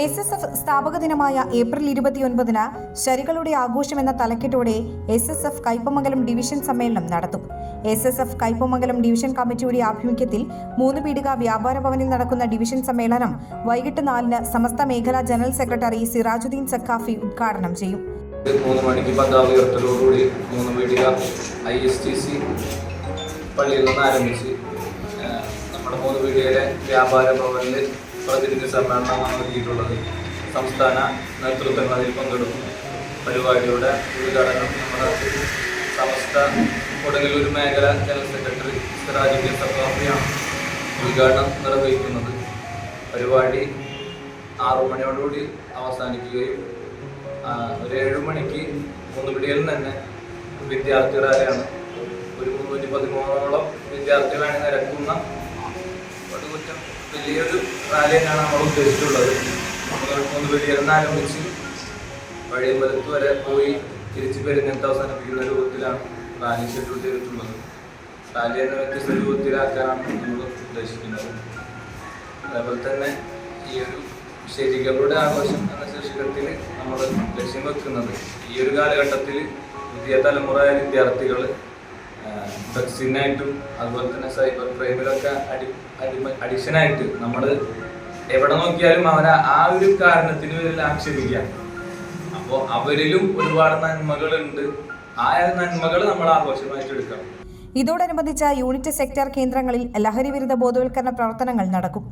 S S F സ്ഥാപക ദിനമായ April ഇരുപത്തിയൊൻപതിന് ശരികളുടെ ആഘോഷം എന്ന തലക്കെട്ടോടെ S S F Kaipamangalam division സമ്മേളനം നടത്തും. S S F Kaipamangalam division കമ്മിറ്റിയുടെ ആഭിമുഖ്യത്തിൽ മൂന്ന് പീടിക വ്യാപാര ഭവനിൽ നടക്കുന്ന ഡിവിഷൻ സമ്മേളനം വൈകിട്ട് നാലിന് സമസ്ത മേഖലാ ജനറൽ സെക്രട്ടറി സിറാജുദ്ദീൻ സക്കാഫി ഉദ്ഘാടനം ചെയ്യും. മൂന്ന് മണിക്ക് പതാക ഉയർത്തലോടുകൂടി Moonu Peedika I S T C പള്ളിയിൽ നിന്ന് ആരംഭിച്ച് നമ്മുടെ മൂന്ന് പീടികയിലെ വ്യാപാര ഭവനിൽ പ്രതിനിധി സമ്മേളനമാണ് നൽകിയിട്ടുള്ളത് സംസ്ഥാന നേതൃത്വങ്ങൾ അതിൽ പങ്കെടുക്കുന്നു പരിപാടിയുടെ ഉദ്ഘാടനം നമ്മുടെ സമസ്ത കൊടുങ്ങല്ലൂർ മേഖല ജനറൽ സെക്രട്ടറി സിറാജുദ്ദീൻ സഫാഫിയാണ് ഉദ്ഘാടനം നിർവഹിക്കുന്നത്. പരിപാടി ആറു മണിയോടുകൂടി അവസാനിക്കുകയും ഒരു ഏഴു മണിക്ക് മൂന്നുപിടിയിൽ തന്നെ വിദ്യാർത്ഥികളായാണ് ഒരു മുന്നൂറ്റി പതിമൂന്നോളം വിദ്യാർത്ഥികളാണ് തന്നെയാണ് നമ്മൾ ഉദ്ദേശിച്ചിട്ടുള്ളത്. നമ്മൾ മൂന്നുപിടിയിൽ നിന്ന് ആരംഭിച്ച് വഴിയമ്പലത്ത് വരെ പോയി തിരിച്ച് പെരുന്നിട്ട് അവസാനിപ്പിക്കുന്ന രൂപത്തിലാണ് റാലി ഷെഡ്യൂൾ ചെയ്തിട്ടുള്ളത്. റാലി എന്ന വ്യത്യസ്ത രൂപത്തിലാക്കാനാണ് നമ്മൾ ഉദ്ദേശിക്കുന്നത്. അതേപോലെ തന്നെ ഈ ഒരു ശരികളുടെ ആഘോഷം എന്ന ശീർഷകത്തിൽ നമ്മൾ ലക്ഷ്യം വെക്കുന്നത് ഈ ഒരു കാലഘട്ടത്തിൽ പുതിയ തലമുറ വിദ്യാർത്ഥികൾ ഡ്രഗ്സിനായിട്ടും അതുപോലെ തന്നെ സൈബർ ക്രൈമിലൊക്കെ അടി അടിമ നമ്മൾ എവിടെ നോക്കിയാലും അവരെ ആ ഒരു കാരണത്തിന് പേരിൽ അപ്പോ അപ്പോൾ അവരിലും ഒരുപാട് നന്മകളുണ്ട്. ആ നന്മകൾ നമ്മൾ ആഘോഷമായിട്ട് എടുക്കണം. ഇതോടനുബന്ധിച്ച് യൂണിറ്റ് സെക്ടർ കേന്ദ്രങ്ങളിൽ ലഹരി വിരുദ്ധ ബോധവൽക്കരണ പ്രവർത്തനങ്ങൾ നടക്കും.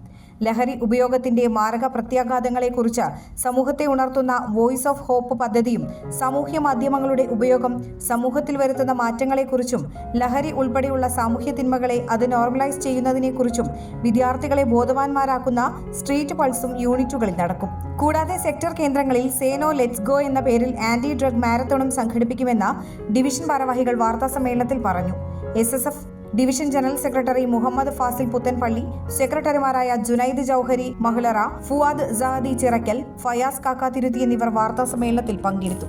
ലഹരി ഉപയോഗത്തിന്റെ മാരക പ്രത്യാഘാതങ്ങളെക്കുറിച്ച് സമൂഹത്തെ ഉണർത്തുന്ന വോയിസ് ഓഫ് ഹോപ്പ് പദ്ധതിയും സാമൂഹ്യ മാധ്യമങ്ങളുടെ ഉപയോഗം സമൂഹത്തിൽ വരുത്തുന്ന മാറ്റങ്ങളെക്കുറിച്ചും ലഹരി ഉൾപ്പെടെയുള്ള സാമൂഹ്യ തിന്മകളെ അത് നോർമലൈസ് ചെയ്യുന്നതിനെക്കുറിച്ചും വിദ്യാർത്ഥികളെ ബോധവാന്മാരാക്കുന്ന സ്ട്രീറ്റ് പൾസും യൂണിറ്റുകളിൽ നടക്കും. കൂടാതെ സെക്ടർ കേന്ദ്രങ്ങളിൽ സേനോ ലെറ്റ്സ് ഗോ എന്ന പേരിൽ ആന്റി ഡ്രഗ് മാരത്തോണും സംഘടിപ്പിക്കുമെന്ന് ഡിവിഷൻ ഭാരവാഹികൾ വാർത്താസമ്മേളനത്തിൽ പറഞ്ഞു. S S F division general secretary Muhammad Fazil Puthanpally സെക്രട്ടറിമാരായ ജുനൈദ് ജൌഹരി മഹ്ലറ ഫുവാദ് സഹദി ചിറക്കൽ ഫയാസ് കാക്കാതിരുത്തി എന്നിവർ വാർത്താ സമ്മേളനത്തിൽ പങ്കെടുത്തു.